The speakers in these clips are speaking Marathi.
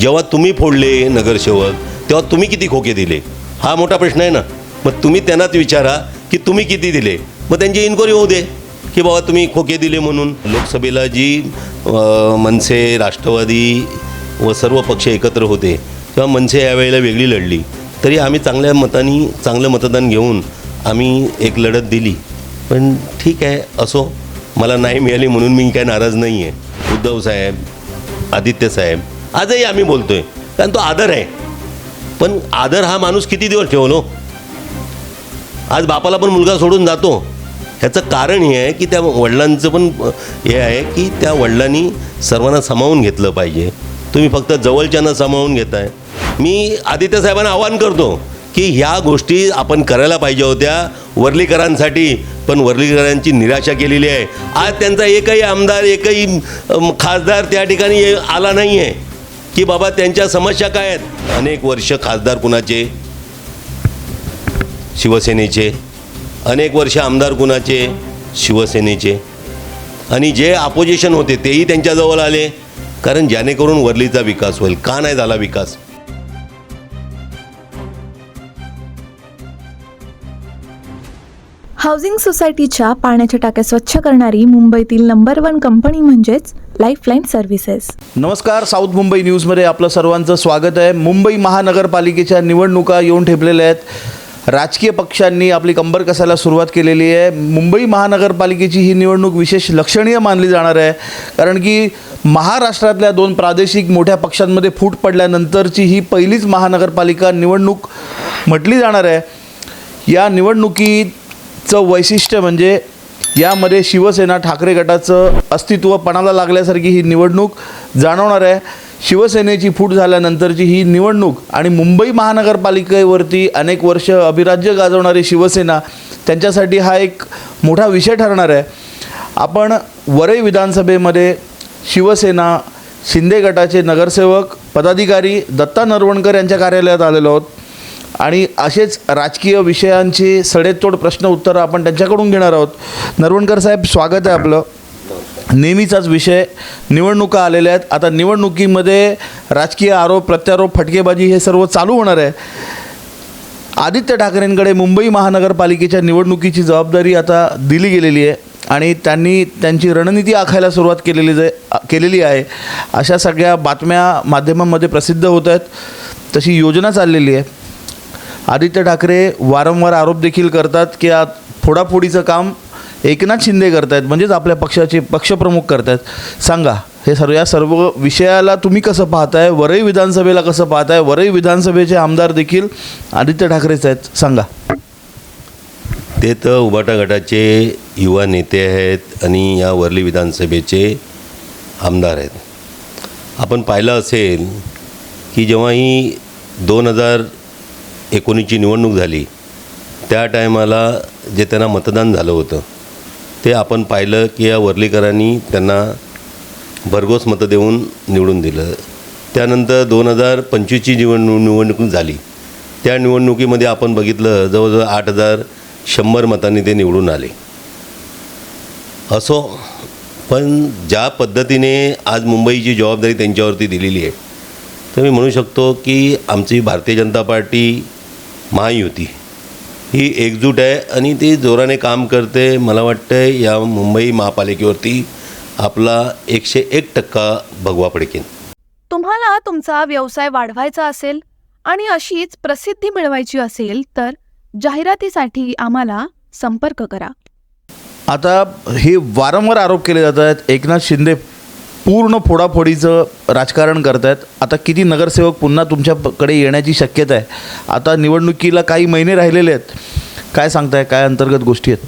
जेव्हा तुम्ही फोडले नगरसेवक तेव्हा तुम्ही किती खोके दिले? हा मोठा प्रश्न आहे ना. मग तुम्ही त्यांनाच विचारा की तुम्ही किती दिले? मग त्यांची इन्क्वायरी होऊ दे की बाबा तुम्ही खोके दिले म्हणून. लोकसभेला जी मनसे राष्ट्रवादी व सर्व पक्ष एकत्र होते तेव्हा मनसे यावेळेला वेगळी लढली. तरी आम्ही चांगल्या मतानी चांगलं मतदान घेऊन आम्ही एक लढत दिली. पण ठीक आहे असो. मला नाही मिळाली म्हणून मी काय नाराज नाही आहे उद्धव साहेब आदित्य साहेब आजही आम्ही बोलतोय. कारण तो आदर आहे. पण आदर हा माणूस किती दिवस ठेवलो? आज बापाला पण मुलगा सोडून जातो. ह्याचं कारण हे आहे की त्या वडिलांचं पण हे आहे की त्या वडिलांनी सर्वांना सामावून घेतलं पाहिजे. तुम्ही फक्त जवळच्यांना सामावून घेताय. मी आदित्य साहेबांना आवाहन करतो की ह्या गोष्टी आपण करायला पाहिजे होत्या वर्लीकरांसाठी. पण वर्लीकरांची निराशा केलेली आहे. आज त्यांचा एकही आमदार एकही खासदार त्या ठिकाणी आला नाही आहे की बाबा त्यांच्या समस्या काय आहेत? अनेक वर्ष खासदार कुणाचे? शिवसेनेचे. अनेक वर्ष आमदार कुणाचे? शिवसेनेचे. आणि जे अपोजिशन होते तेही त्यांच्याजवळ आले. कारण जेणेकरून वर्लीचा विकास होईल का नाही झाला विकास? हाऊसिंग सोसायटीच्या पाण्याच्या टाक्या स्वच्छ करणारी मुंबईतील नंबर वन कंपनी म्हणजेच लाईफलाईन सर्व्हिसेस नमस्कार साऊथ मुंबई न्यूजमध्ये आपलं सर्वांचं स्वागत आहे. मुंबई महानगरपालिकेच्या निवडणुका येऊन ठेपलेल्या आहेत. राजकीय पक्षांनी आपली कंबर कसायला सुरुवात केलेली आहे. मुंबई महानगरपालिकेची ही निवडणूक विशेष लक्षणीय मानली जाणार आहे. कारण की महाराष्ट्रातल्या दोन प्रादेशिक मोठ्या पक्षांमध्ये फूट पडल्यानंतरची ही पहिलीच महानगरपालिका निवडणूक म्हटली जाणार आहे. या निवडणुकीचं वैशिष्ट्य म्हणजे यामध्ये शिवसेना ठाकरे गटाचं अस्तित्व पणाला लागल्यासारखी ही निवडणूक जाणवणार आहे. शिवसेनेची फूट झाल्यानंतरची ही निवडणूक आणि मुंबई महानगरपालिकेवरती अनेक वर्ष अभिराज्य गाजवणारी शिवसेना त्यांच्यासाठी हा एक मोठा विषय ठरणार आहे. आपण वरई विधानसभेमध्ये शिवसेना शिंदे गटाचे नगरसेवक पदाधिकारी दत्ता नरवणकर यांच्या कार्यालयात आलेलो आहोत. आणि असेच राजकीय विषयांची सडेतोड प्रश्न उत्तरं आपण त्यांच्याकडून घेणार आहोत. नरवणकर साहेब स्वागत आहे आपलं. नेहमीचाच विषय. निवडणुका आलेल्या आहेत. आता निवडणुकीमध्ये राजकीय आरोप प्रत्यारोप फटकेबाजी हे सर्व चालू होणार आहे. आदित्य ठाकरेंकडे मुंबई महानगरपालिकेच्या निवडणुकीची जबाबदारी आता दिली गेलेली आहे आणि त्यांनी त्यांची रणनीती आखायला सुरुवात केलेली जे केलेली आहे. अशा सगळ्या बातम्या माध्यमांमध्ये प्रसिद्ध होत आहेत. तशी योजना चाललेली आहे. आदित्य ठाकरे वारंवार आरोप देखील करतात की आ फोडाफोडीचं काम एकनाथ शिंदे करतायत म्हणजेच आपल्या पक्षाचे पक्षप्रमुख करतायत. सांगा हे सर्व या सर्व विषयाला तुम्ही कसं पाहताय? वरई विधानसभेला कसं पाहताय? वरई विधानसभेचे आमदार देखील आदित्य ठाकरेच आहेत. सांगा. ते तर उबाटा गटाचे युवा नेते आहेत आणि या वरली विधानसभेचे आमदार आहेत. आपण पाहिलं असेल की जेव्हा ही दोन हजार एकोणीसची निवडणूक झाली त्या टायमाला जे त्यांना मतदान झालं होतं ते आपण पाहिलं की या वर्लीकरांनी त्यांना भरघोस मतं देऊन निवडून दिलं. त्यानंतर दोन हजार पंचवीसची निवडणूक निवडणूक झाली. त्या निवडणुकीमध्ये आपण बघितलं जवळजवळ आठ हजार शंभर मतांनी ते निवडून आले. असो पण ज्या पद्धतीने आज मुंबईची जबाबदारी त्यांच्यावरती दिलेली आहे तर मी म्हणू शकतो की आमची भारतीय जनता पार्टी महायुती ही एकजूट आहे आणि ती जोराने काम करते. मला वाटतं या मुंबई महापालिकेवरती आपला एकशे एक टक्का भगवा पडकेन. तुम्हाला तुमचा व्यवसाय वाढवायचा असेल आणि अशीच प्रसिद्धी मिळवायची असेल तर जाहिरातीसाठी आम्हाला संपर्क करा. आता हे वारंवार आरोप केले जात आहेत. एकनाथ शिंदे पूर्ण फोडाफोडीचं राजकारण करत आहेत आता किती नगरसेवक पुन्हा तुमच्याकडे येण्याची शक्यता आहे? आता निवडणुकीला काही महिने राहिलेले आहेत. काय सांगताय? काय अंतर्गत गोष्टी आहेत?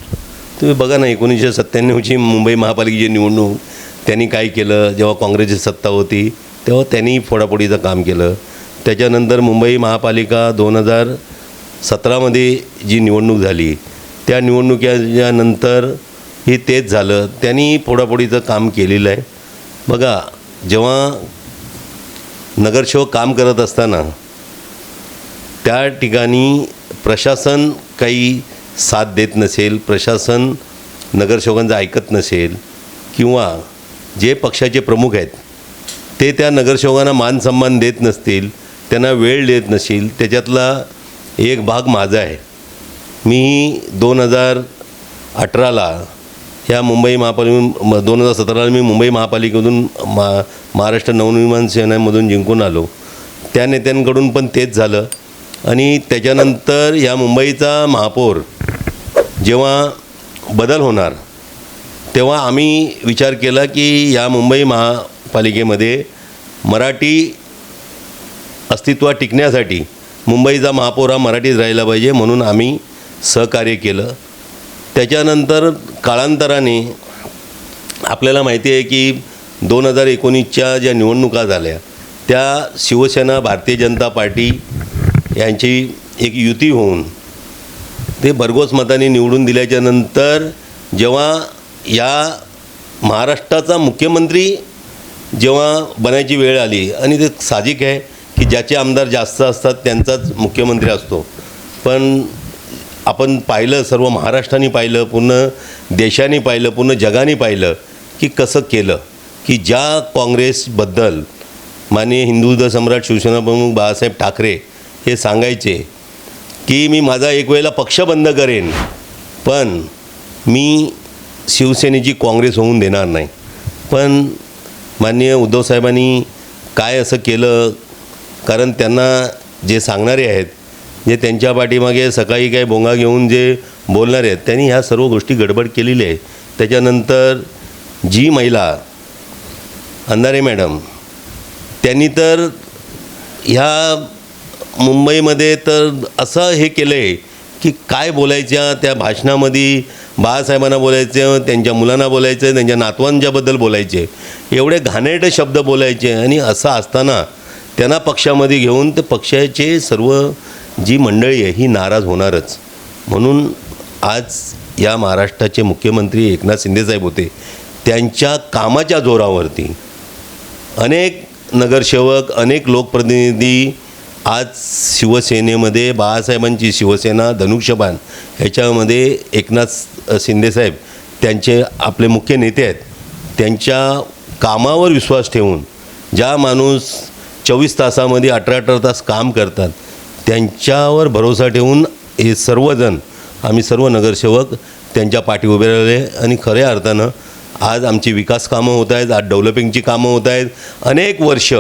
तुम्ही बघा ना एकोणीसशे सत्त्याण्णवची मुंबई महापालिकेची निवडणूक त्यांनी काय केलं? जेव्हा काँग्रेसची सत्ता होती तेव्हा त्यांनी फोडाफोडीचं काम केलं. त्याच्यानंतर मुंबई महापालिका दोन हजार सतरामध्ये जी निवडणूक झाली त्या निवडणुकीच्या नंतर हे तेच झालं. त्यांनी फोडाफोडीचं काम केलेलं आहे. बघा जेव्हा नगरसेवक काम करत असताना त्या ठिकाणी प्रशासन काही साथ देत नसेल प्रशासन नगरसेवकांचं ऐकत नसेल किंवा जे पक्षाचे प्रमुख आहेत ते त्या नगरसेवकांना मान सन्मान देत नसतील त्यांना वेळ देत नसेल त्याच्यातला एक भाग माझा आहे. मी दोन हजार अठराला या मुंबई महापालिका दोन हजार सतराला मी मुंबई महापालिकेमधून मा महाराष्ट्र नवनिर्माण सेनेमधून जिंकून आलो. त्या नेत्यांकडून पण तेच झालं. आणि त्याच्यानंतर या मुंबईचा महापौर जेव्हा बदल होणार तेव्हा आम्ही विचार केला की या मुंबई महापालिकेमध्ये मराठी अस्तित्वात टिकण्यासाठी मुंबईचा महापौर हा मराठीत राहिला पाहिजे म्हणून आम्ही सहकार्य केलं. त्याच्यानंतर काळांतराने आपल्याला माहिती आहे की दोन हजार एकोणीसच्या ज्या निवडणुका झाल्या त्या शिवसेना भारतीय जनता पार्टी यांची एक युती होऊन ते भरघोस मताने निवडून दिल्याच्या नंतर जेव्हा या महाराष्ट्राचा मुख्यमंत्री जेव्हा बनायची वेळ आली आणि ते साहजिक आहे की ज्याचे आमदार जास्त असतात त्यांचाच मुख्यमंत्री असतो. पण आपण पाहिलं सर्व महाराष्ट्राने पाहिलं पूर्ण देशाने पाहिलं पूर्ण जगाने पाहिलं की कसं केलं की ज्या काँग्रेसबद्दल माननीय हिंदू सम्राट शिवसेना प्रमुख बाळासाहेब ठाकरे हे सांगायचे की मी माझा एक वेळेला पक्ष बंद करेन पण मी शिवसेनेची काँग्रेस होऊन देणार नाही. पण माननीय उद्धवसाहेबांनी काय असं केलं कारण त्यांना जे सांगणारे आहेत जे त्यांच्या पाठीमागे सकाळी काही बोंगा घेऊन जे बोलणारे आहेत त्यांनी ह्या सर्व गोष्टी गडबड केलेली आहे. त्याच्यानंतर जी महिला अंधारे मॅडम त्यांनी तर ह्या मुंबईमध्ये तर असं हे केलं आहे की काय बोलायच्या त्या भाषणामध्ये बाळासाहेबांना बोलायचं त्यांच्या मुलांना बोलायचं त्यांच्या नातवांच्याबद्दल बोलायचे. एवढे घाणेटे शब्द बोलायचे आणि असं असताना त्यांना पक्षामध्ये घेऊन ते पक्षाचे सर्व जी मंडळी आहे ही नाराज होणारच. म्हणून आज या महाराष्ट्राचे मुख्यमंत्री एकनाथ शिंदेसाहेब होते त्यांच्या कामाच्या जोरावरती अनेक नगरसेवक अनेक लोकप्रतिनिधी आज शिवसेनेमध्ये बाळासाहेबांची शिवसेना धनुष्यबाण ह्याच्यामध्ये एकनाथ शिंदेसाहेब त्यांचे आपले मुख्य नेते आहेत. त्यांच्या कामावर विश्वास ठेवून ज्या माणूस चोवीस तासामध्ये अठरा अठरा तास काम करतात त्यांच्यावर भरोसा ठेवून हे सर्वजण आम्ही सर्व नगरसेवक त्यांच्या पाठी उभे राहिले आणि खऱ्या अर्थानं आज आमची विकास कामं होत आहेत आज डेव्हलपिंगची कामं होत आहेत. अनेक वर्ष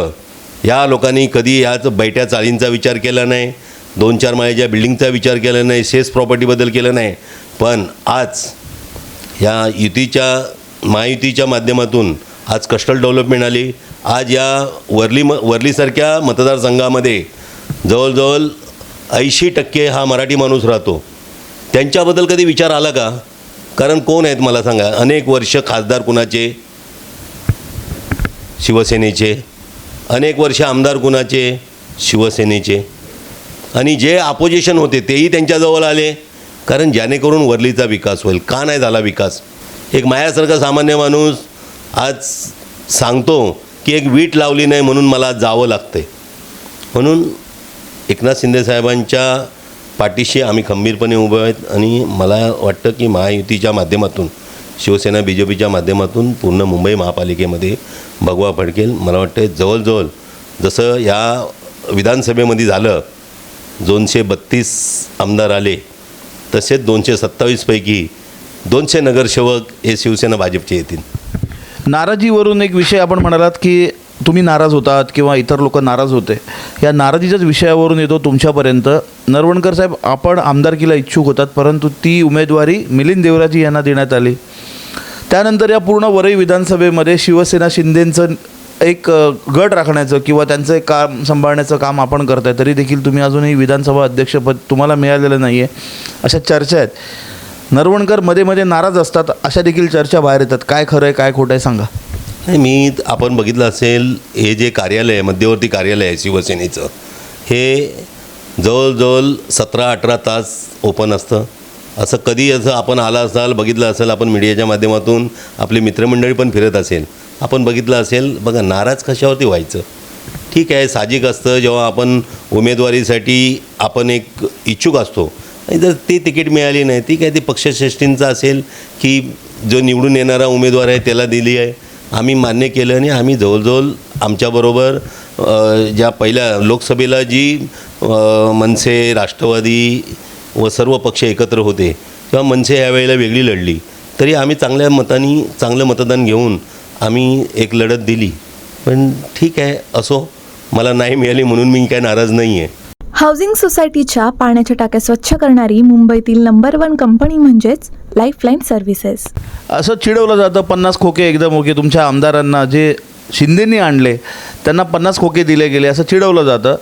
या लोकांनी कधी याच बैठ्या चाळींचा विचार केला नाही दोन चार माळ्याच्या बिल्डिंगचा विचार केला नाही सेस प्रॉपर्टीबद्दल केलं नाही. पण आज या युतीच्या महायुतीच्या माध्यमातून आज कस्टल डेव्हलपमेंट आली. आज या वर्ली म वरलीसारख्या मतदारसंघामध्ये जवळजवळ ऐंशी टक्के हा मराठी माणूस राहतो. त्यांच्याबद्दल कधी विचार आला का? कारण कोण आहेत मला सांगा. अनेक वर्ष खासदार कुणाचे? शिवसेनेचे. अनेक वर्ष आमदार कुणाचे? शिवसेनेचे. आणि जे अपोजिशन होते तेही त्यांच्याजवळ आले. कारण जेणेकरून वरलीचा विकास होईल. का नाही झाला विकास? एक मायासारखा सामान्य माणूस आज सांगतो की एक वीट लावली नाही म्हणून मला जावं लागते म्हणून एकनाथ शिंदेसाहेबांच्या पाठीशी आम्ही खंबीरपणे उभे आहेत आणि मला वाटतं की महायुतीच्या माध्यमातून शिवसेना बी जे पीच्या माध्यमातून पूर्ण मुंबई महापालिकेमध्ये भगवा फडकेल. मला वाटतं जवळजवळ जसं या विधानसभेमध्ये झालं दोनशे बत्तीस आमदार आले तसेच दोनशे सत्तावीसपैकी दोनशे नगरसेवक हे शिवसेना भाजपचे येतील. नाराजीवरून एक विषय आपण म्हणालात की तुम्ही नाराज होतात किंवा इतर लोक नाराज होते या नाराजीच्याच विषयावरून येतो तुमच्यापर्यंत. नरवणकर साहेब आपण आमदारकीला इच्छुक होतात परंतु ती उमेदवारी मिलिंद देवराजी यांना देण्यात आली. त्यानंतर या पूर्ण वरई विधानसभेमध्ये शिवसेना शिंदेंचं एक गट राखण्याचं किंवा त्यांचं एक काम सांभाळण्याचं काम आपण करताय तरी देखील तुम्ही अजूनही विधानसभा अध्यक्षपद तुम्हाला मिळालेलं नाही आहे अशा चर्चा आहेत. नरवणकरमध्ये मध्ये नाराज असतात अशा देखील चर्चा बाहेर येतात. काय खरं आहे काय खोटं आहे सांगा. नाही मी आपण बघितलं असेल हे जे कार्यालय आहे मध्यवर्ती कार्यालय आहे शिवसेनेचं हे जवळजवळ सतरा अठरा तास ओपन असतं. असं कधी असं आपण आला असाल बघितलं असेल आपण मीडियाच्या माध्यमातून आपली मित्रमंडळी पण फिरत असेल. आपण बघितलं असेल बघा नाराज कशावरती व्हायचं? ठीक आहे साहजिक असतं जेव्हा आपण उमेदवारीसाठी आपण एक इच्छुक असतो. आणि जर ती तिकीट मिळाली नाही. ती काय ती पक्षश्रेष्ठींचं असेल की जो निवडून येणारा उमेदवार आहे त्याला दिली आहे. आम्ही मान्य केलं आणि आम्ही जवळजवळ आमच्याबरोबर ज्या पहिल्या लोकसभेला जी मनसे राष्ट्रवादी व सर्व पक्ष एकत्र होते तेव्हा मनसे यावेळेला वेगळी लढली. तरी आम्ही चांगल्या मतानी चांगलं मतदान घेऊन आम्ही एक लढत दिली. पण ठीक आहे असो. मला नाही मिळाली म्हणून मी काय नाराज नाही आहे हाऊसिंग सोसायटीच्या पाण्याच्या टाक्या स्वच्छ करणारी मुंबईतील नंबर वन कंपनी म्हणजेच लाईफलाईन सर्व्हिसेस असं चिडवलं जातं पन्नास खोके एकदम ओके तुमच्या आमदारांना जे शिंदेनी आणले त्यांना पन्नास खोके दिले गेले असं चिडवलं जातं.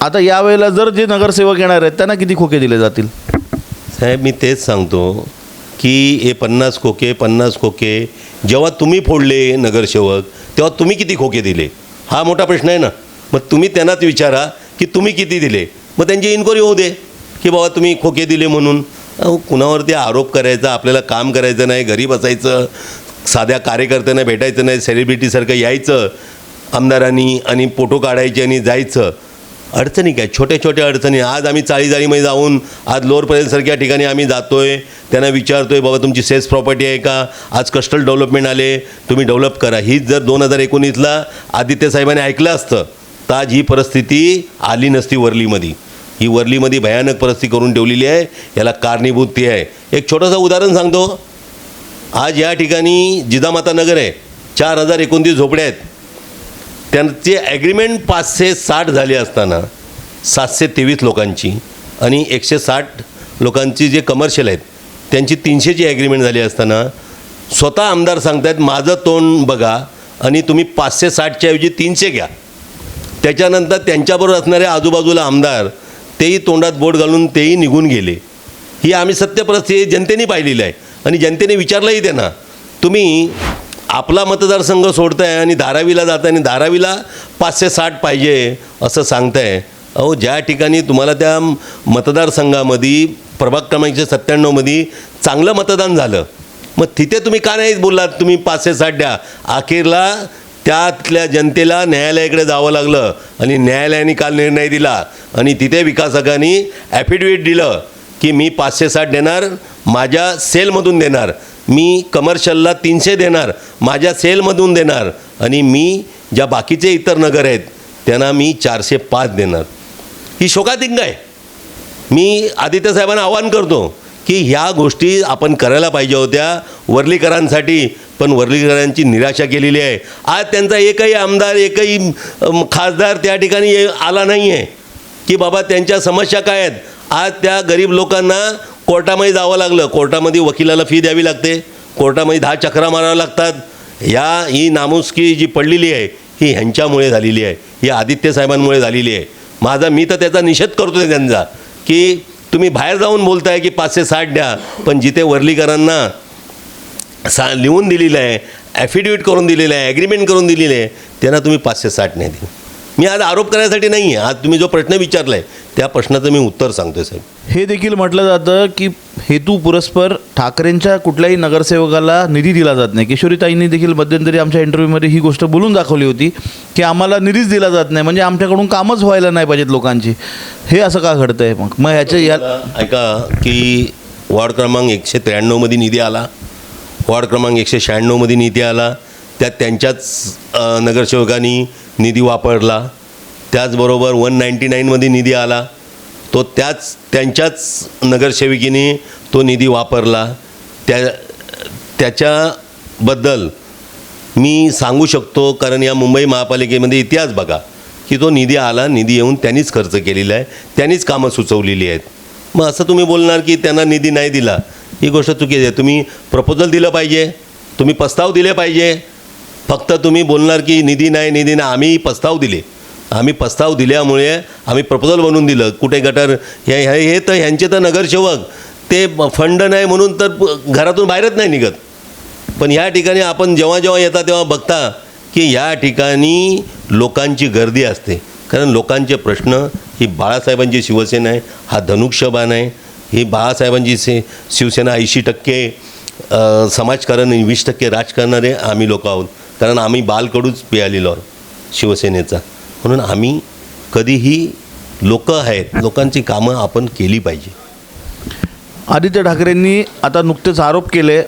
आता यावेळेला जर जे नगरसेवक येणार आहेत त्यांना किती खोके दिले जातील? साहेब मी तेच सांगतो की हे पन्नास खोके पन्नास खोके जेव्हा तुम्ही फोडले नगरसेवक तेव्हा तुम्ही किती खोके दिले? हा मोठा प्रश्न आहे ना. मग तुम्ही त्यांनाच विचारा की तुम्ही किती दिले? मग त्यांची इन्क्वायरी होऊ दे की बाबा तुम्ही खोके दिले म्हणून. अहो कुणावरती आरोप करायचा आपल्याला काम करायचं नाही घरी बसायचं साध्या कार्यकर्त्यांना भेटायचं नाही सेलिब्रिटीसारखं यायचं आमदारांनी आणि फोटो काढायचे आणि जायचं. अडचणी काय? छोट्या छोट्या अडचणी. आज आम्ही चाळीजाळीमध्ये जाऊन आज लोअरपर्यंतसारख्या ठिकाणी आम्ही जातो आहे त्यांना विचारतो आहे बाबा तुमची सेल्स प्रॉपर्टी आहे का? आज कस्टल डेव्हलपमेंट आले तुम्ही डेव्हलप करा. हीच जर दोन हजार एकोणीसला आदित्य साहेबांनी ऐकलं असतं तर आज ही परिस्थिती आली नसती वरलीमध्ये. ही वरलीमध्ये भयानक परिस्थिती करून ठेवलेली आहे. याला कारणीभूत ती आहे. एक छोटंसं उदाहरण सांगतो. आज या ठिकाणी जिजामाता नगर आहे. चार हजार एकोणतीस झोपड्या आहेत. त्यांचे ॲग्रीमेंट पाचशे साठ झाले असताना सातशे तेवीस लोकांची आणि एकशे साठ लोकांची जे कमर्शियल आहेत त्यांची तीनशेची ॲग्रीमेंट झाली असताना स्वतः आमदार सांगतायत माझं तोंड बघा आणि तुम्ही पाचशे साठच्या ऐवजी तीनशे घ्या. त्याच्यानंतर त्यांच्याबरोबर असणारे आजूबाजूला आमदार तेही तोंडात बोट घालून तेही निघून गेले. ही आम्ही सत्य परिस्थिती जनतेने पाहिलेली आहे. आणि जनतेने विचारलंही त्यांना तुम्ही आपला मतदारसंघ सोडताय आणि धारावीला जाताय आणि धारावीला पाचशे साठ पाहिजे असं सांगताय. अहो ज्या ठिकाणी तुम्हाला त्या मतदारसंघामध्ये प्रभाग क्रमांक एकशे सत्त्याण्णवमध्ये चांगलं मतदान झालं मग तिथे तुम्ही का नाही बोललात? तुम्ही पाचशे साठ द्या. अखेरला त्यातल्या जनतेला न्यायालयाकडे जावं लागलं आणि न्यायालयाने काल निर्णय दिला. आणि तिथे विकासकांनी ॲफिडेविट दिलं की मी पाचशे साठ देणार माझ्या सेलमधून देणार. मी कमर्शियलला तीनशे देणार माझ्या सेलमधून देणार. आणि मी ज्या बाकीचे इतर नगर आहेत त्यांना मी चारशे पाच देणार. ही शोकातिंग आहे. मी आदित्यसाहेबांना आवाहन करतो की ह्या गोष्टी आपण करायला पाहिजे होत्या वर्लीकरांसाठी. पण वर्लीकरांची निराशा केलेली आहे. आज त्यांचा एकही आमदार एकही खासदार त्या ठिकाणी आला नाही आहे की बाबा त्यांच्या समस्या काय आहेत? आज त्या गरीब लोकांना कोर्टामध्ये जावं लागलं. कोर्टामध्ये वकिलाला फी द्यावी लागते. कोर्टामध्ये दहा चक्रा माराव्या लागतात. या ही नामुष्की जी पडलेली आहे ही ह्यांच्यामुळे झालेली आहे. ही आदित्य साहेबांमुळे झालेली आहे. माझा मी तर त्याचा निषेध करतो त्यांचा की तुम्ही बाहेर जाऊन बोलताय की पाचशे साठ द्या पण जिथे वर्लीकरांना सा लिहून दिलेलं आहे ॲफिडेविट करून दिलेलं आहे ॲग्रीमेंट करून दिलेलं आहे त्यांना तुम्ही पाचशे साठ नाही दिली. मी आज आरोप करायसाठी नाही आहे आज तुम्ही जो प्रश्न विचारला आहे त्या प्रश्नाचं मी उत्तर सांगतो साहेब. हे देखील म्हटलं जातं की हेतू पुरस्पर ठाकरेंच्या कुठल्याही नगरसेवकाला निधी दिला जात नाही. किशोरीताईंनी देखील मध्यंतरी आमच्या इंटरव्ह्यूमध्ये ही गोष्ट बोलून दाखवली होती की आम्हाला निधीच दिला जात नाही. म्हणजे आमच्याकडून कामच व्हायला नाही पाहिजेत लोकांची. हे असं का घडतं आहे मग मग ह्याच्या या ऐका की वॉर्ड क्रमांक एकशे त्र्याण्णवमध्ये निधी आला. वॉर्ड क्रमांक एकशे शहाण्णवमध्ये निधी आला. त्यात त्यांच्याच नगरसेवकांनी निधी वापरला. त्याचबरोबर वन नाईंटी नाईनमध्ये निधी आला. तो त्याच त्यांच्याच नगरसेविकेने तो निधी वापरला. त्या त्याच्याबद्दल मी सांगू शकतो कारण या मुंबई महापालिकेमध्ये इतिहास बघा की तो निधी आला निधी येऊन त्यांनीच खर्च केलेला आहे त्यांनीच कामं सुचवलेली आहेत. मग असं तुम्ही बोलणार की त्यांना निधी नाही दिला ही गोष्ट चुकीची आहे. तुम्ही प्रपोजल दिलं पाहिजे तुम्ही प्रस्ताव दिले पाहिजे फक्त तुम्ही बोलणार की निधी नाही निधी नाही. आम्ही प्रस्ताव दिले. आम्ही प्रस्ताव दिल्यामुळे आम्ही प्रपोजल बनवून दिलं. कुठे गटर हे हे हे तर ह्यांचे तर नगरसेवक. ते फंड नाही म्हणून तर घरातून बाहेरच नाही निघत. पण या ठिकाणी आपण जेव्हा जेव्हा येता तेव्हा बघता की या ठिकाणी लोकांची गर्दी असते. कारण लोकांचे प्रश्न ही बाळासाहेबांची शिवसेना आहे हा धनुष्यबाण आहे. ही बाळासाहेबांची से शिवसेना ऐंशी टक्के समाजकारण वीस टक्के राजकारणारे आम्ही लोक आहोत. कारण आम्ही बालकडूच पियालेलो आहोत शिवसेनेचा. म्हणून आम्ही कधीही लोक आहेत लोकांची कामं आपण केली पाहिजे. आदित्य ठाकरेंनी आता नुकतेच आरोप केले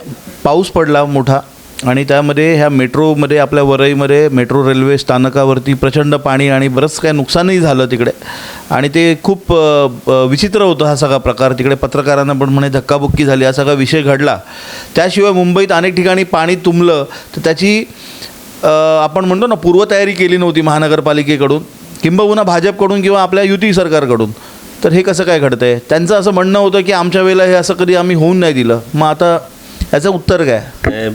पाऊस पडला मोठा. आणि त्यामध्ये ह्या मेट्रोमध्ये आपल्या वरईमध्ये मेट्रो रेल्वे स्थानकावरती प्रचंड पाणी आणि बरंच काय नुकसानही झालं तिकडे. आणि ते खूप विचित्र होतं हा सगळा प्रकार. तिकडे पत्रकारांना पण म्हणे धक्काबुक्की झाली. हा सगळा विषय घडला. त्याशिवाय मुंबईत अनेक ठिकाणी पाणी तुंबलं. तर त्याची आपण म्हणतो ना पूर्वतयारी केली नव्हती महानगरपालिकेकडून. किंबहुना भाजपकडून किंवा आपल्या युती सरकारकडून. तर हे कसं काय घडतंय? त्यांचं असं म्हणणं होतं की आमच्या वेळेला हे असं कधी आम्ही होऊन नाही दिलं. मग आता याचं उत्तर काय?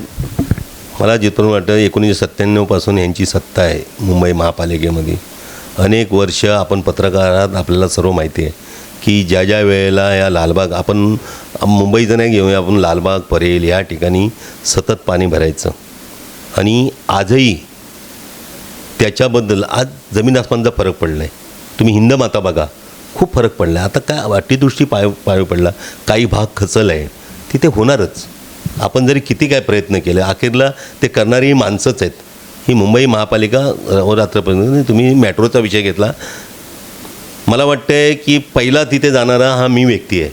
मला जिथून वाटतं एकोणीसशे सत्त्याण्णवपासून यांची सत्ता आहे मुंबई महापालिकेमध्ये. अनेक वर्ष आपण पत्रकारात आपल्याला सर्व माहिती आहे की ज्या ज्या वेळेला या लालबाग आपण मुंबईचं नाही घेऊया आपण लालबाग परेल या ठिकाणी सतत पाणी भरायचं. आणि आजही त्याच्याबद्दल आज जमीन आसमानचा फरक पडला आहे तुम्ही हिंद माता बघा खूप फरक पडला आहे आता काय अतिदृष्टी पाय पाय पडला काही भाग खचल आहे तिथे होणारच. आपण जरी किती काय प्रयत्न केले अखेरला ते करणारी ही माणसंच आहेत. ही मुंबई महापालिका रात्रपर्यंत तुम्ही मेट्रोचा विषय घेतला. मला वाटतंय की पहिला तिथे जाणारा हा मी व्यक्ती आहे.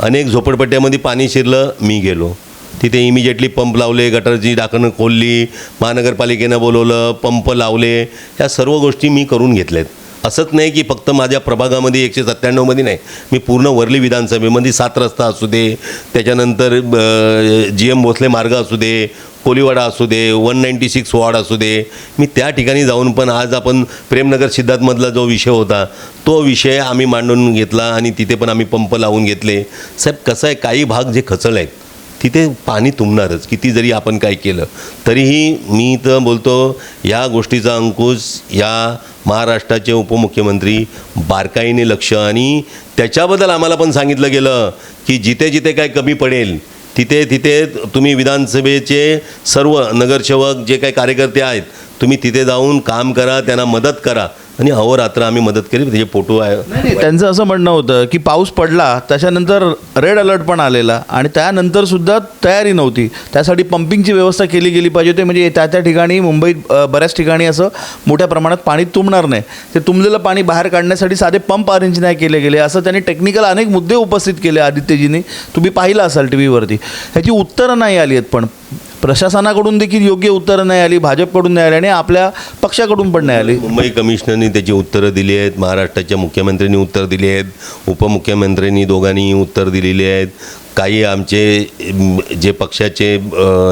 अनेक झोपडपट्ट्यामध्ये पाणी शिरलं मी गेलो. तिथे इमिजिएटली पंप लावले गटरची डाकणं खोलली महानगरपालिकेनं बोलवलं पंप लावले. ह्या सर्व गोष्टी मी करून घेतल्यात. असंच नाही की फक्त माझ्या प्रभागामध्ये एकशे सत्त्याण्णवमध्ये नाही. मी पूर्ण वरली विधानसभेमध्ये सात रस्ता असू दे त्याच्यानंतर जी एम भोसले मार्ग असू दे कोलीवाडा असू दे वन नाईंटी सिक्स वॉर्ड असू दे मी त्या ठिकाणी जाऊन पण आज आपण प्रेमनगर सिद्धार्थमधला जो विषय होता तो विषय आम्ही मांडून घेतला आणि तिथे पण आम्ही पंप लावून घेतले. साहेब कसं आहे? काही भाग जे खचल आहेत तिथे पाणी तुंबणारच. किती जरी आपण काय केलं तरीही मी तर बोलतो या गोष्टीचा अंकुश या महाराष्ट्राचे उपमुख्यमंत्री बारकाईने लक्ष आणि त्याच्याबद्दल आम्हाला पण सांगितलं गेलं की जिथे जिथे काय कमी पडेल तिथे तिथे तुम्ही विधानसभेचे सर्व नगरसेवक जे काही कार्यकर्ते आहेत तुम्ही तिथे जाऊन काम करा त्यांना मदत करा. आणि अहोरात्र आम्ही मदत केली त्याचे फोटो आहे. नाही त्यांचं असं म्हणणं होतं की पाऊस पडला त्याच्यानंतर रेड अलर्ट पण आलेला आणि त्यानंतर सुद्धा तयारी नव्हती. त्यासाठी पंपिंगची व्यवस्था केली गेली पाहिजे होती म्हणजे त्या त्या ठिकाणी मुंबईत बऱ्याच ठिकाणी असं मोठ्या प्रमाणात पाणी तुंबणार नाही. ते तुंबलेलं पाणी बाहेर काढण्यासाठी साधे पंप अरेंज नाही केले गेले. असं त्यांनी टेक्निकल अनेक मुद्दे उपस्थित केले आदित्यजींनी. तुम्ही पाहिलं असाल टी व्हीवरती ह्याची उत्तरं नाही आली आहेत पण. प्रशासनाकडून देखील योग्य उत्तरं नाही आली भाजपकडून नाही आली आणि आपल्या पक्षाकडून पण नाही आली. मुंबई कमिशनरनी त्याची उत्तरं दिली आहेत महाराष्ट्राच्या मुख्यमंत्र्यांनी उत्तर दिली आहेत उपमुख्यमंत्र्यांनी दोघांनी उत्तर दिलेली आहेत. काही आमचे जे पक्षाचे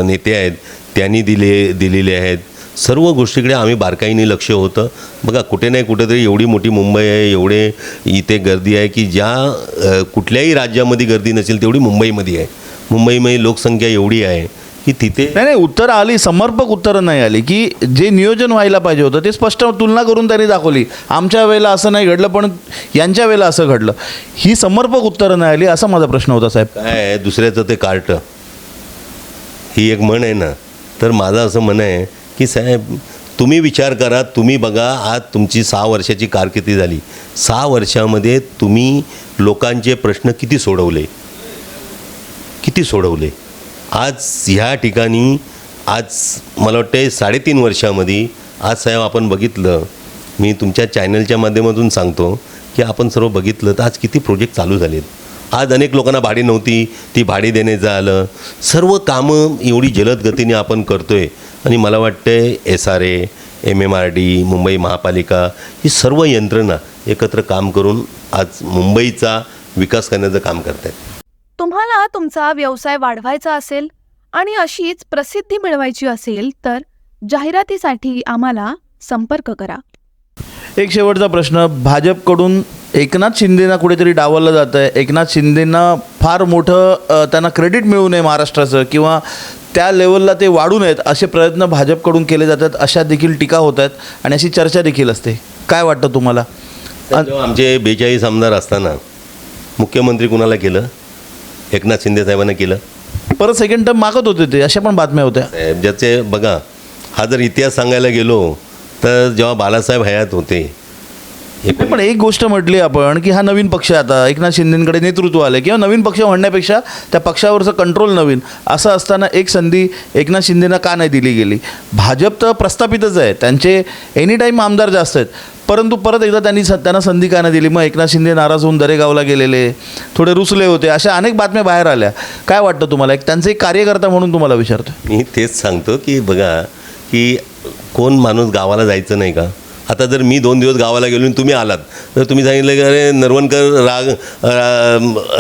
नेते आहेत त्यांनी दिले दिलेले आहेत. सर्व गोष्टीकडे आम्ही बारकाईने लक्ष होतं. बघा कुठे नाही कुठेतरी एवढी मोठी मुंबई आहे एवढे इथे गर्दी आहे की ज्या कुठल्याही राज्यामध्ये गर्दी नसेल तेवढी मुंबईमध्ये आहे. मुंबईमध्ये लोकसंख्या एवढी आहे की तिथे नाही नाही उत्तरं आली समर्पक उत्तरं नाही आली की जे नियोजन व्हायला पाहिजे होतं ते स्पष्ट तुलना करून त्यांनी दाखवली. आमच्या वेळेला असं नाही घडलं पण यांच्या वेळेला असं घडलं. ही समर्पक उत्तरं नाही आली असा माझा प्रश्न होता साहेब. काय आहे? दुसऱ्याचं ते कार्ट. ही एक म्हण आहे ना. तर माझं असं म्हण आहे की साहेब तुम्ही विचार करा तुम्ही बघा आज तुमची सहा वर्षाची कारकिर्दी झाली. सहा वर्षामध्ये तुम्ही लोकांचे प्रश्न किती सोडवले? किती सोडवले? आज ह्या ठिकाणी आज मला वाटते साडेतीन वर्षामध्ये आज साहेब आपण बघितलं. मी तुमच्या चॅनलच्या माध्यमातून सांगतो की आपण सर्व बघितलं तर आज किती प्रोजेक्ट चालू झालेत. आज अनेक लोकांना भाडी नव्हती ती भाडी देण्याचं आलं सर्व कामं एवढी जलद गतीने आपण करतो आहे आणि मला वाटतं S R A M M R D Mumbai महापालिका ही सर्व यंत्रणा एकत्र काम करून आज मुंबईचा विकास करण्याचं काम करत आहेत तुम्हाला तुमचा व्यवसाय वाढवायचा असेल आणि अशीच प्रसिद्धी मिळवायची असेल तर जाहिरातीसाठी आम्हाला संपर्क करा. एक शेवटचा प्रश्न. भाजपकडून एकनाथ शिंदेना कुठेतरी डावललं जातं आहे एकनाथ शिंदेना फार मोठं त्यांना क्रेडिट मिळू नये महाराष्ट्राचं किंवा त्या लेवलला ते वाढू नयेत असे प्रयत्न भाजपकडून केले जातात. अशा देखील टीका होत आहेत आणि अशी चर्चा देखील असते. काय वाटतं तुम्हाला? आमचे बेचाळीस आमदार असताना मुख्यमंत्री कुणाला केलं? एकनाथ शिंदे साहेबांना केलं. परत सेकंड टर्म मागत होते ते अशा पण बातम्या होत्या. साहेब ज्याचे बघा हा जर इतिहास सांगायला गेलो तर जेव्हा बालासाहेब हयात होते पण एक गोष्ट म्हटली आपण की हा नवीन पक्ष आता. एकनाथ शिंदेकडे नेतृत्व आलं किंवा नवीन पक्ष म्हणण्यापेक्षा त्या पक्षावरचं कंट्रोल नवीन. असं असताना एक संधी एकनाथ शिंदेना का नाही दिली गेली? भाजप तर प्रस्थापितच आहे. त्यांचे एनी टाईम आमदार जास्त आहेत. परंतु परत एकदा त्यांनी स- त्यांना संधी का नाही दिली? मग एकनाथ शिंदे नाराज होऊन दरेगावला गेलेले थोडे रुसले होते अशा अनेक बातम्या बाहेर आल्या. काय वाटतं तुम्हाला? एक त्यांचे एक कार्यकर्ता म्हणून तुम्हाला विचारतो मी तेच सांगतो की बघा की कोण माणूस गावाला जायचं नाही का? आता जर मी दोन दिवस गावाला गेलो आणि तुम्ही आलात तर तुम्ही सांगितलं की अरे नरवणकर राग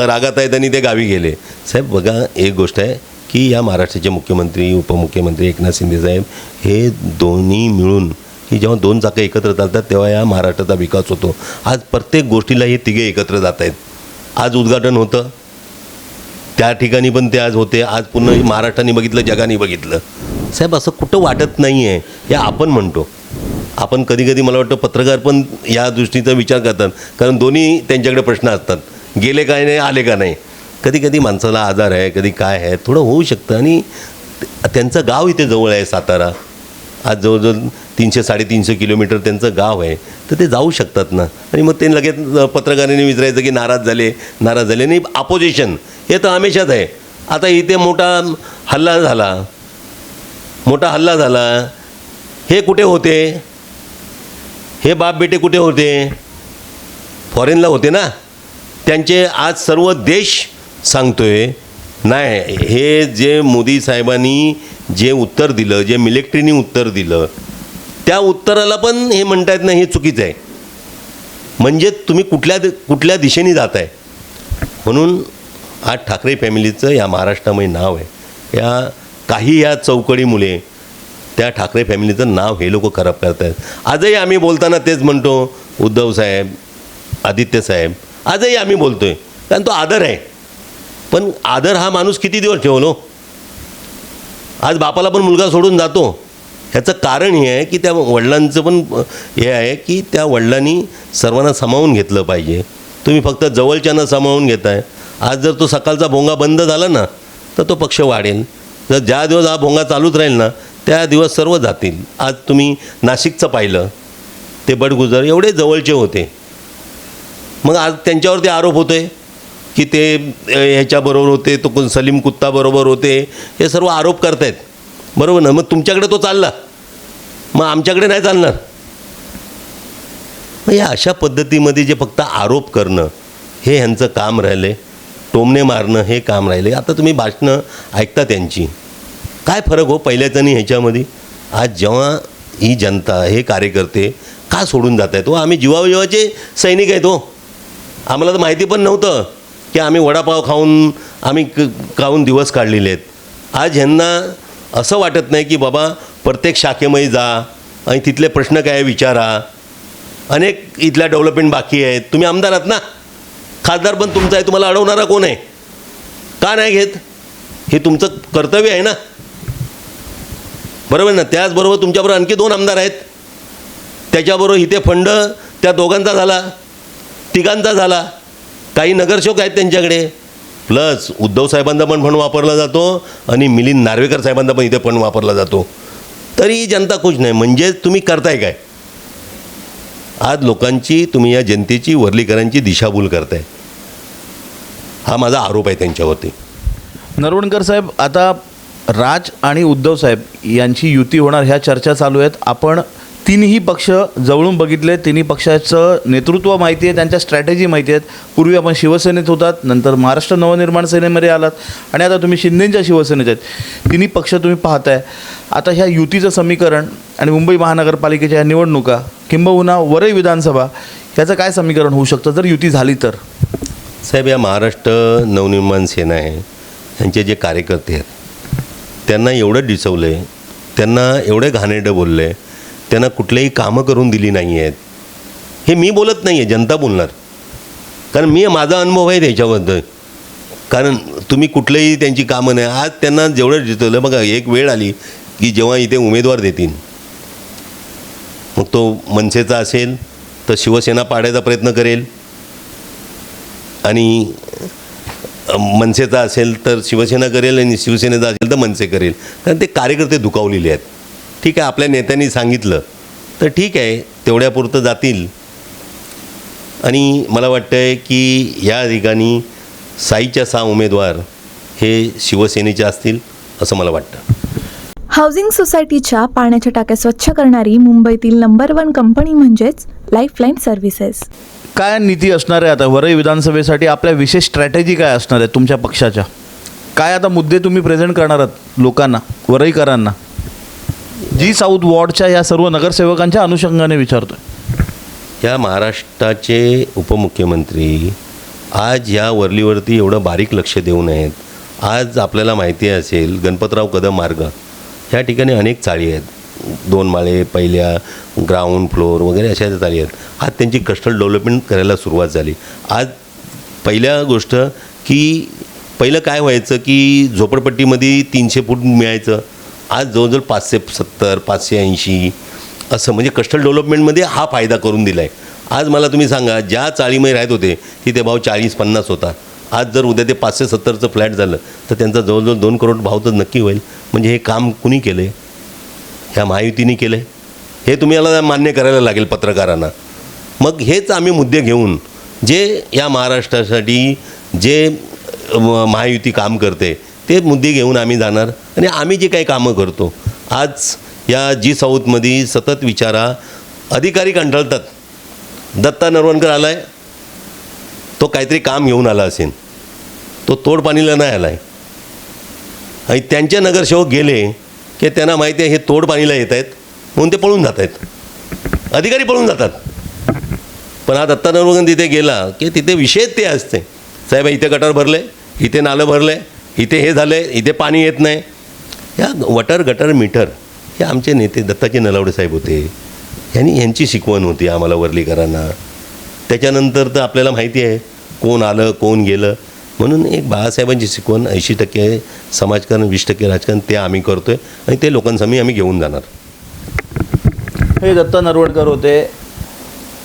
रागात आहेत आणि ते गावी गेले. साहेब बघा एक गोष्ट आहे की या महाराष्ट्राचे मुख्यमंत्री उपमुख्यमंत्री एकनाथ शिंदे साहेब हे दोन्ही मिळून की जेव्हा दोन चाकं एकत्र चालतात तेव्हा या महाराष्ट्राचा विकास होतो. आज प्रत्येक गोष्टीला हे तिघे एकत्र जात आहेत. आज उद्घाटन होतं. त्या ठिकाणी पण ते आज होते. आज पुन्हा महाराष्ट्राने बघितलं जगाने बघितलं. साहेब असं कुठं वाटत नाही आहे हे आपण म्हणतो. आपण कधी कधी मला वाटतं पत्रकार पण या दृष्टीचा विचार करतात. कारण दोन्ही त्यांच्याकडे प्रश्न असतात. गेले काय नाही आले का नाही. कधी कधी माणसाला आजार आहे कधी काय आहे थोडं होऊ शकतं. आणि त्यांचं गाव इथे जवळ आहे सातारा. आज जवळजवळ तीनशे साडेतीनशे किलोमीटर त्यांचं गाव आहे. तर ते जाऊ शकतात ना. आणि मग ते लगेच पत्रकारांनी विचारायचं की नाराज झाले नाराज झाले. नाही अपोजिशन हे तर हमेशाच आहे. आता इथे मोठा हल्ला झाला. मोठा हल्ला झाला. हे कुठे होते? हे बाप बेटे कुठे होते? फॉरेनला होते ना? त्यांचे आज सर्व देश सांगतोय नाही हे जे मोदी साहेबांनी जे उत्तर दिलं जे मिलिटरीनी उत्तर दिलं त्या उत्तराला पण हे म्हणतायत ना हे चुकीचं आहे. म्हणजे तुम्ही कुठल्या दि- कुठल्या दिशेने जात आहे म्हणून आज ठाकरे फॅमिलीचं या महाराष्ट्रामध्ये नाव आहे. या काही या चौकडीमुळे त्या ठाकरे फॅमिलीचं नाव हे लोक खराब करत आहेत आजही आम्ही बोलताना तेच म्हणतो उद्धव साहेब आदित्य साहेब आजही आम्ही बोलतो आहे कारण तो आदर आहे. पण आदर हा माणूस किती दिवस ठेवलो? आज बापाला पण मुलगा सोडून जातो. ह्याचं कारण हे आहे की त्या वडिलांचं पण हे आहे की त्या वडिलांनी सर्वांना सामावून घेतलं पाहिजे. तुम्ही फक्त जवळच्यानं सामावून घेताय. आज जर तो सकाळचा भोंगा बंद झाला ना तर तो पक्ष वाढेल. जर ज्या दिवस हा भोंगा चालूच राहील ना त्या दिवस सर्व जातील. आज तुम्ही नाशिकचं पाहिलं ते बडगुजर एवढे जवळचे होते. मग आज त्यांच्यावरती आरोप होतोय की ते ह्याच्याबरोबर होते तो कोण सलीम कुत्ताबरोबर होते हे सर्व आरोप करतायत. बरोबर ना? मग तुमच्याकडे तो चालला. मग आमच्याकडे नाही चालणार. मग या अशा पद्धतीमध्ये जे फक्त आरोप करणं हे ह्यांचं काम राहिले टोमणे मारणं हे काम राहिले आता तुम्ही भाषणं ऐकता त्यांची. काय फरक हो पहिल्याच आणि ह्याच्यामध्ये? आज जेव्हा ही जनता हे कार्यकर्ते का सोडून जात आहेत? हो आम्ही जीवाजीवाचे सैनिक आहेत हो. आम्हाला तर माहिती पण नव्हतं की आम्ही वडापाव खाऊन आम्ही क खाऊन दिवस काढलेले आहेत. आज ह्यांना असं वाटत नाही की बाबा प्रत्येक शाखेमध्ये जा आणि तिथले प्रश्न काय विचारा. अनेक इथल्या डेव्हलपमेंट बाकी आहेत. तुम्ही आमदार आहात ना? खासदार पण तुमचा आहे तुम्हाला अडवणारा कोण आहे? का नाही घेत? हे तुमचं कर्तव्य आहे ना? बरोबर ना? त्याचबरोबर तुमच्याबरोबर आणखी दोन आमदार आहेत. त्याच्याबरोबर इथे फंड त्या दोघांचा झाला. तिघांचा झाला. काही नगरसेवक आहेत त्यांच्याकडे. प्लस उद्धव साहेबांचा पण फंड वापरला जातो आणि मिलिंद नार्वेकर साहेबांचा पण इथे फंड वापरला जातो. तरी जनता खुश नाही. म्हणजे तुम्ही करताय काय? आज लोकांची तुम्ही या जनतेची वर्लीकरांची दिशाभूल करताय. हा माझा आरोप आहे त्यांच्यावरती. नरवणकर साहेब आता राज आणि उद्धव साहेब यांची युती होणार ह्या चर्चा चालू आहेत. आपण तिन्ही पक्ष जवळून बघितले तिन्ही पक्षाचं नेतृत्व माहिती आहे त्यांच्या स्ट्रॅटेजी माहिती आहेत. पूर्वी आपण शिवसेनेत होतात नंतर महाराष्ट्र नवनिर्माण सेनेमध्ये आलात. आणि आता तुम्ही शिंदेंच्या शिवसेनेत आहेत. तिन्ही पक्ष तुम्ही पाहताय. आता ह्या युतीचं समीकरण आणि मुंबई महानगरपालिकेच्या ह्या निवडणुका किंबहुना वरई विधानसभा याचं काय समीकरण होऊ शकतं? जर युती झाली तर. साहेब या महाराष्ट्र नवनिर्माण सेना आहे. त्यांचे जे कार्यकर्ते आहेत त्यांना एवढं डिसवलं आहे त्यांना एवढे घाणेरडं बोललं आहे त्यांना कुठलेही कामं करून दिली नाही आहेत हे मी बोलत नाही आहे जनता बोलणार. कारण मी माझा अनुभव आहे त्याच्याबद्दल. कारण तुम्ही कुठलेही त्यांची कामं नाही. आज त्यांना जेवढं डिसवलं बघा एक वेळ आली की जेव्हा इथे उमेदवार देतील. मग तो मनसेचा असेल तर शिवसेना पाडायचा प्रयत्न करेल. आणि मनसेचा असेल तर शिवसेना करेल आणि शिवसेनेचा असेल तर मनसे करेल. कारण ते कार्यकर्ते दुखावलेले आहेत. ठीक आहे आपल्या नेत्यांनी सांगितलं. तर ठीक आहे तेवढ्यापुरतं जातील. आणि मला वाटतं आहे की या ठिकाणी साईच्या सहा उमेदवार हे शिवसेनेचे असतील असं मला वाटतं. हाऊसिंग सोसायटीच्या पाण्याच्या टाक्या स्वच्छ करणारी मुंबईतील नंबर वन कंपनी म्हणजेच लाईफलाईन सर्व्हिसेस काय नीती असणार आहे आता? वरळी विधानसभेसाठी आपल्या विशेष स्ट्रॅटेजी काय असणार आहे तुमच्या पक्षाच्या? काय आता मुद्दे तुम्ही प्रेझेंट करणार आहात लोकांना वरईकरांना जी साऊथ वॉर्डच्या या सर्व नगरसेवकांच्या अनुषंगाने विचारतोय. या महाराष्ट्राचे उपमुख्यमंत्री आज या वरलीवरती एवढं बारीक लक्ष देऊ नयेत. आज आपल्याला माहिती असेल गणपतराव कदम मार्ग. या ठिकाणी अनेक चाळी आहेत. दोन माळे पहिल्या ग्राउंड फ्लोअर वगैरे अशा त्यात आली आहेत. आज त्यांची कस्टल डेव्हलपमेंट करायला सुरुवात झाली. आज पहिल्या गोष्ट की पहिलं काय व्हायचं की झोपडपट्टीमध्ये तीनशे फूट मिळायचं. आज जवळजवळ पाचशे सत्तर पाचशे ऐंशी असं म्हणजे कस्टल डेव्हलपमेंटमध्ये हा फायदा करून दिला आहे आज मला तुम्ही सांगा ज्या चाळीमध्ये राहत होते तिथे भाव चाळीस पन्नास होता. आज जर उद्या ते पाचशे सत्तरचं फ्लॅट झालं तर त्यांचा जवळजवळ दोन करोड भाव तर नक्की होईल. म्हणजे हे काम कुणी केलं आहे ह्या महायुतीने केलं आहे हे तुम्ही याला मान्य करायला लागेल पत्रकारांना. मग हेच आम्ही मुद्दे घेऊन जे या महाराष्ट्रासाठी जे महायुती काम करते ते मुद्दे घेऊन आम्ही जाणार आणि आम्ही जे काही कामं करतो आज या जी साऊथमध्ये सतत विचारा अधिकारी कंटाळतात. दत्ता नरवणकर आला आहे तो काहीतरी काम घेऊन आला असेल. तो तोडपाणीला नाही आला आहे आणि त्यांचे नगरसेवक गेले की त्यांना माहिती आहे हे तोड पाणीला येत आहेत. म्हणून ते पळून जात आहेत. अधिकारी पळून जातात. पण हा दत्ता नरवगन तिथे गेला की तिथे विषय ते असते. साहेब इथे गटार भरले इथे नालं भरले इथे हे झाले इथे पाणी येत नाही. या वटर गटर मीटर हे आमचे नेते दत्ताचे नलावडे साहेब होते. यांनी यांची शिकवण होती आम्हाला वर्लीकरांना. त्याच्यानंतर तर आपल्याला माहिती आहे कोण आलं कोण गेलं. म्हणून एक बाळासाहेबांची शिकवण ऐंशी टक्के समाजकारण वीस टक्के राजकारण ते आम्ही करतो आहे आणि ते लोकांसमोर आम्ही घेऊन जाणार. हे दत्ता नरवडकर होते.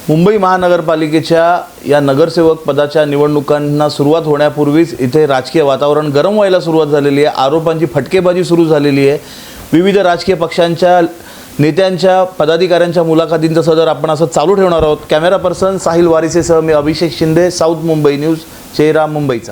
मुंबई महानगरपालिकेच्या या नगरसेवक पदाच्या निवडणुकांना सुरुवात होण्यापूर्वीच इथे राजकीय वातावरण गरम व्हायला सुरुवात झालेली आहे. आरोपांची फटकेबाजी सुरू झालेली आहे. विविध राजकीय पक्षांच्या नेत्यांच्या पदाधिकाऱ्यांच्या मुलाखतींचं सदर आपण असं चालू ठेवणार आहोत. कॅमेरा पर्सन साहिल वारिसेसह मी अभिषेक शिंदे साऊथ मुंबई न्यूज चेहरा मुंबईचा.